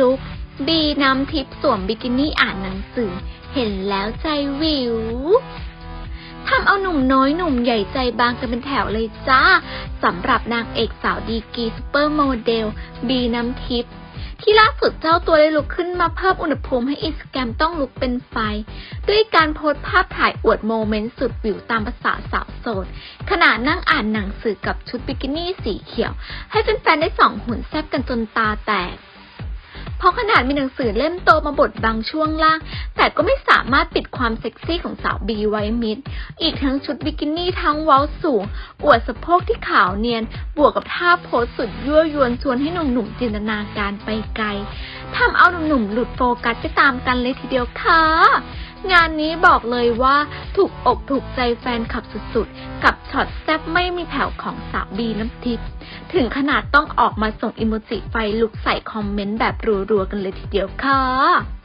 ลุก บีน้ำทิพย์สวมบิกินี่อ่านหนังสือ เห็นแล้วใจวิวทำเอาหนุ่มน้อยหนุ่มใหญ่ใจบางกันเป็นแถวเลยจ้าสำหรับนางเอกสาวดีกีซูเปอร์โมเดล บีน้ำทิพย์ที่ล่าสุดเจ้าตัวได้ลุกขึ้นมาเพิ่มอุณหภูมิให้อินสตาแกรมต้องลุกเป็นไฟ ด้วยการโพสต์ภาพถ่ายอวดโมเมนต์สุดวิวตามภาษาสาวโสด ขณะนั่งอ่านหนังสือกับชุดบิกินี่สีเขียว ให้แฟนๆได้ส่องหุ่นแซ่บกันจนตาแตก ราะขนาดมีหนังสือเล่มโตมาบดบังช่วงล่าง แต่ก็ไม่สามารถปิดความเซ็กซี่ของสาวบีไว้มิด อีกทั้งชุดบิกินี่ทั้งเว้าสูง อวดสะโพกที่ขาวเนียน บวกกับท่าโพสสุดยั่วยวนชวนให้หนุ่มๆจินตนาการไปไกลทำเอาหนุ่มๆหลุดโฟกัสไปตามกันเลยทีเดียวค่ะานนี้บอกเลยว่าถูกอกถูกใจแฟนคลับสุดๆ กับช็อตแซ่บไม่มีแผ่วของสาวบีน้ำทิพย์ถึงขนาดต้องออกมาส่งอิโมจิไฟลุกใส่คอมเมนต์แบบรัวๆกันเลยทีเดียวค่ะ